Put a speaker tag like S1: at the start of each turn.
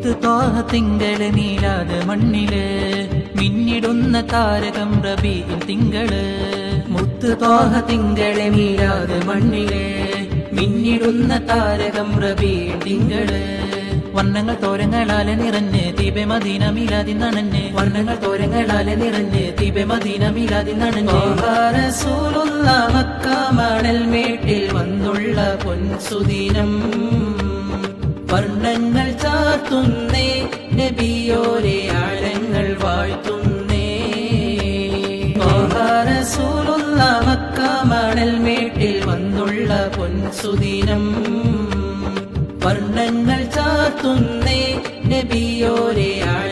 S1: മുത്ത് തിങ്കൾ നീലാത് മണ്ണിൽ. മിന്നിടുന്ന താരകം റബിയിൽ തിങ്കൾ. മുത്ത് തോഹ തിങ്കൾ നീലാത് മണ്ണിൽ. മിന്നിടുന്ന താരകം റബിയിൽ തിങ്കൾ. വർണങ്ങൾ തോരങ്ങളാലെ നിറഞ്ഞ് തീപെ മദീന മീലാതി നനഞ്ഞ്. വർണങ്ങൾ തോരങ്ങളാലെ നിറഞ്ഞ് തീപെ മദീന മീലാതി നനഞ്ഞ് മക്ക മണൽ മേട്ടിൽ വന്നുള്ള പൊൻസുദീനം. വർണങ്ങൾ ചാർത്തുന്നേ നബിയോരെ ആഴങ്ങൾ വാഴ്ത്തുന്നേ. റസൂലുള്ള മക്ക മണൽ മേട്ടിൽ വന്നുള്ള പൊൻസുദിനം. വർണങ്ങൾ ചാർത്തുന്നേ നബിയോരെ വാഴ്ത്തും